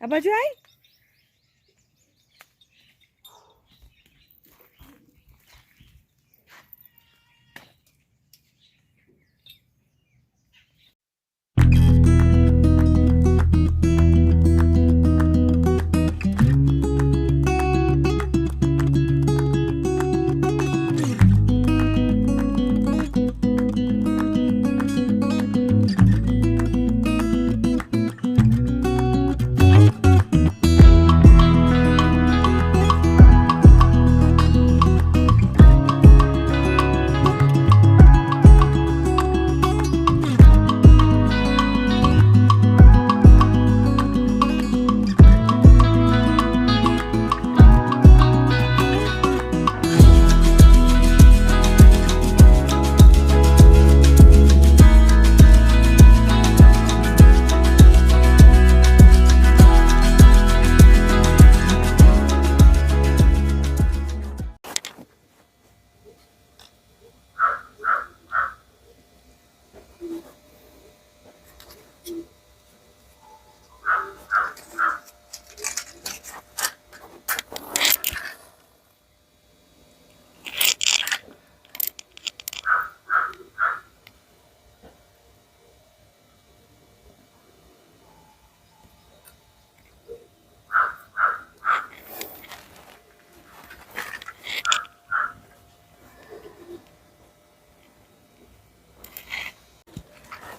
આ બાજુ આય.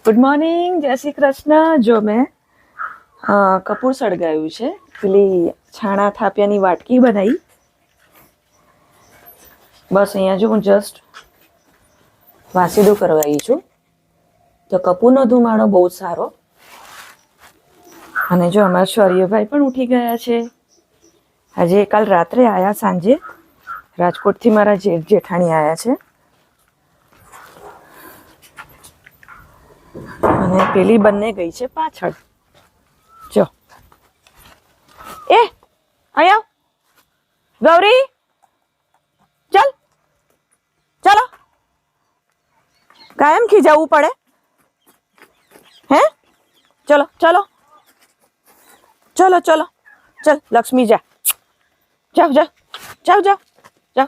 Good morning જય શ્રી કૃષ્ણ. જો મેં કપૂર સળગાવ્યું છે, પેલી છાણા થાપિયાની વાટકી બનાવી બસ અહીંયા જો હું જસ્ટ વાસીદું કરવાઈ છું. તો કપૂરનો ધુમાડો બહુ સારો. અને જો અમારા શૌર્યભાઈ પણ ઉઠી ગયા છે. આજે કાલ રાત્રે આવ્યા સાંજે. રાજકોટથી મારા જેઠ જેઠાણી આવ્યા છે. અને પેલી બંને ગઈ છે પાછળ. જો. એ, અહીંયા ગૌરી, ચાલ. ચાલો. કાયમ ખીજાવવું પડે. હે? ચલો ચલો. ચલો ચલો. ચલ, લક્ષ્મી જા. જાઓ જાઓ જાઓ જાઓ જાઓ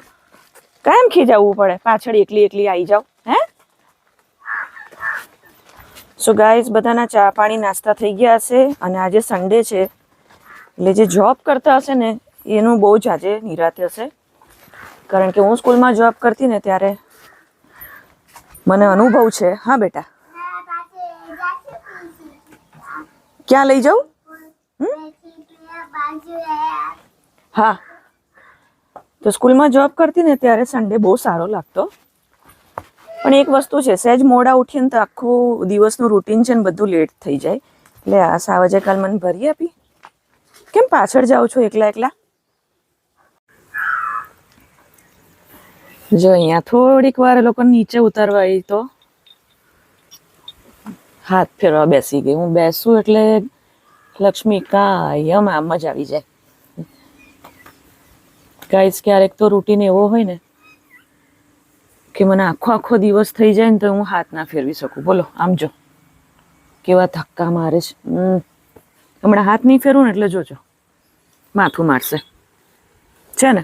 કાયમ ખીજાવવું પડે. પાછળ એકલી એકલી આવી જાઓ હે? સો ગાઈઝ બધાના ચા પાણી નાસ્તા થઈ ગયા હશે અને આજે સન્ડે છે. એટલે જે જોબ કરતા હશે ને, એનું બહુ જ આજે નિરાતે હશે. કારણ કે હું સ્કૂલમાં જોબ કરતી ને ત્યારે મને અનુભવ છે. હા, બેટા? ક્યાં લઈ જાઉં? હા. તો સ્કૂલમાં જોબ કરતી ને ત્યારે સન્ડે બહુ સારો લાગતો. પણ એક વસ્તુ છે, સહેજ મોડા ઉઠીને તો આખું દિવસનું રૂટીન છે ને બધું લેટ થઈ જાય. એટલે આ સાવજે કાલ મને ભરી આપી. કેમ પાછળ જાઉં છો એકલા એકલા? જો અહીંયા થોડીક વાર લોકો નીચે ઉતારવા આવી તો. હાથ ફેરવા બેસી ગઈ. હું બેસું એટલે લક્ષ્મી કાયમ આમ જ આવી જાય. ગાઈસ ક્યારેક તો રૂટીન એવો હોય ને કે મને આખો આખો દિવસ થઈ જાય ને તો હું હાથ ના ફેરવી શકું. બોલો, આમ જો. કેવા ધક્કા મારે છે. હમણાં હાથ નહીં ફેરવું ને એટલે જોજો. માથું મારશે. છે ને?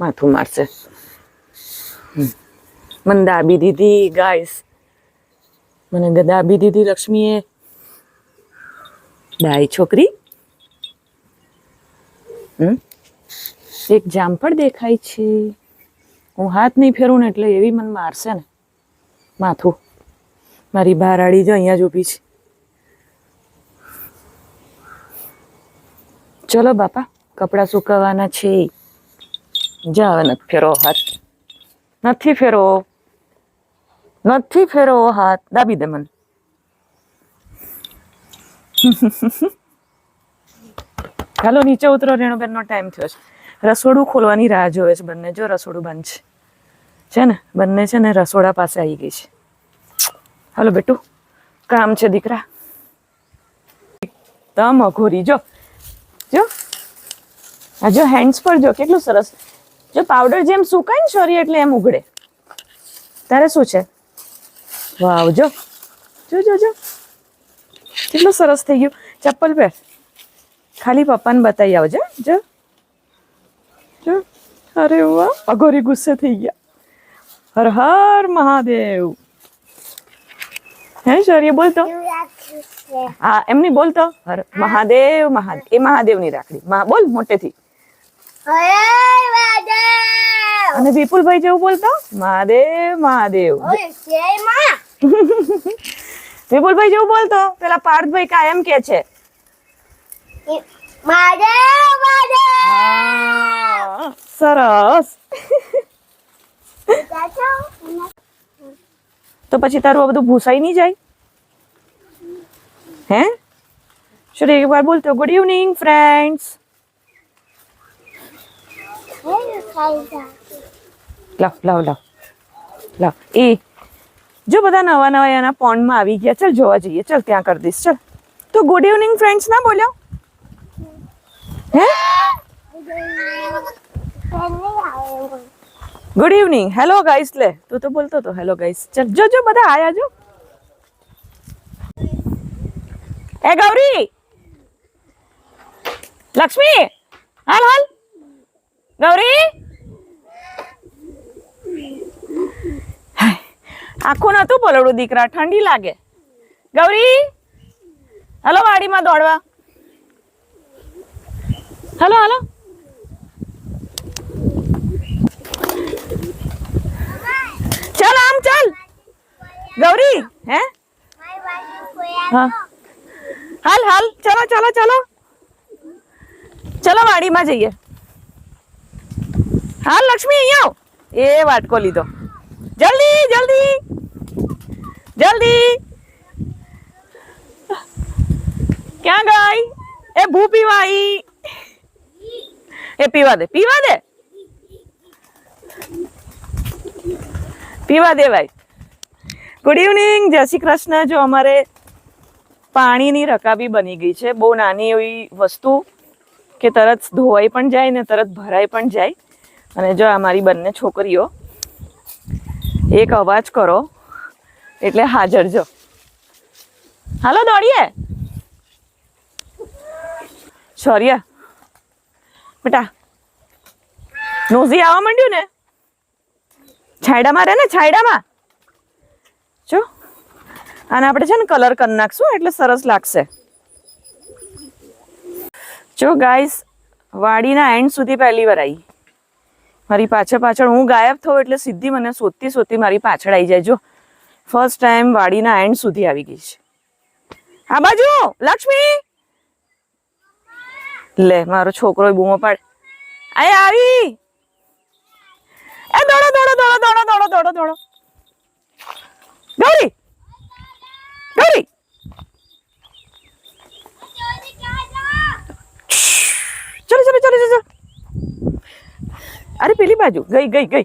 માથું મારશે. મને દાબી દીધી ગાઈસ મને દાબી દીધી લક્ષ્મીએ. ડાય છોકરી. એક જામફળ દેખાય છે. હું હાથ નહીં ફેરું ને એટલે એવી મને મારશે ને. માથું. મારી બહારાડી જો, અહીંયા જ ઊભી છે. ચલો બાપા, કપડાં સુકવવાના છે. જા હવે, નથી ફેરવો હાથ. નથી ફેરો નથી ફેરવો હાથ. દાબી દે મને. ચાલો નીચે ઉતરો, રેણુબેનનો ટાઈમ થયો છે. રસોડું ખોલવાની રાહ જોવે છે બંને. જો રસોડું બંધ છે. છે ને, બંને છે ને રસોડા પાસે આવી ગઈ છે. હાલો બેટુ, કામ છે દીકરા. તમ અઘોરી, જો. જો. આ જો હેન્ડ્સ પર જો, કેટલું સરસ. જો પાવડર જેમ સુકાય ને શરીર એટલે એમ ઉઘડે તારે શું છે? વાવ, જો. જો જો જો. કેટલું સરસ થઈ ગયું. ચપ્પલ પહેર. ખાલી પપ્પાને બતાવી આવજે જો. જો. અરે વાહ, અઘોરી ગુસ્સે થઈ ગયા. હર હર મહાદેવ. હે શૌર્ય બોલતો હા એમની બોલતો હર મહાદેવ મહાદેવ. એ મહાદેવની રાખડી. બોલ મોટેથી. અને વિપુલભાઈ જેવું બોલતો મહાદેવ મહાદેવ. વિપુલભાઈ જેવું બોલતો પેલા પાર્થભાઈ કાયમ કે છે. સરસ. તો પછી તારું આ બધું ભૂસાઈ નહીં જાય? હે? શું એક વાર બોલતો ગુડ ઇવનિંગ ફ્રેન્ડ્સ લાવ લાવ લાવ લાવ. એ, જો બધા નવા નવા એના પોન્ડમાં આવી ગયા. ચાલ, જોવા જઈએ. ચાલ, ત્યાં કરી દઈશ. ચાલ. તો ગુડ ઇવનિંગ ફ્રેન્ડ્સ ના બોલ્યો? હે? ગુડ ઇવનિંગ હેલો ગાઈસ લે તું તો બોલતો તો હેલો ગાઈસ ચાલ જો જો બધા આયા જો એ ગૌરી લક્ષ્મી હાલ હાલ ગૌરી આખું નતું પલવડું દીકરા ઠંડી લાગે ગૌરી હલો વાડીમાં દોડવા હલો હલો ચાલ આમ ચાલ ગૌરી હે હા. હાલ હાલ. ચલો ચલો ચલો. ચલો, વાડીમાં જઈએ. હાલ, લક્ષ્મી અહીંયા આવ. એ વાટકો લીધો. જલ્દી જલ્દી. જલ્દી. ક્યાં ગઈ? એ ભૂ પીવા એ પીવા દે પીવા દે. પીવા દે, ભાઈ. ગુડ ઇવનિંગ જય શ્રી કૃષ્ણ. જો અમારે પાણીની રકાબી બની ગઈ છે. બહુ નાની એવી વસ્તુ કે તરત ધોવાઈ પણ જાય ને તરત ભરાઈ પણ જાય. અને જો અમારી બંને છોકરીઓ, એક અવાજ કરો એટલે હાજર જો. હાલો દોડીએ. શૌર્ય બેટા, નોઝી આવવા માંડ્યું ને? છાયડામાં રહે ને, છાયડામાં. જો. અને આપણે છે ને કલર કરી નાખશું, એટલે સરસ લાગશે. જો ગાઈસ વાડીના એન્ડ સુધી પહેલી વાર આવી મારી પાછળ પાછળ હું ગાયબ થઉં એટલે સીધી મને શોધતી શોધતી મારી પાછળ આવી જાય. જો ફર્સ્ટ ટાઈમ વાડીના એન્ડ સુધી આવી ગઈ છે. આ બાજુ, લક્ષ્મી! લે, મારો છોકરો બૂમો પાડ. આય, આવી! એ દોડો દોડો દોડો દોડો દોડો દોડો દોડો ગૌરી ગૌરી ચલો ચલો ચલો ચલો અરે પેલી બાજુ. ગઈ ગઈ ગઈ.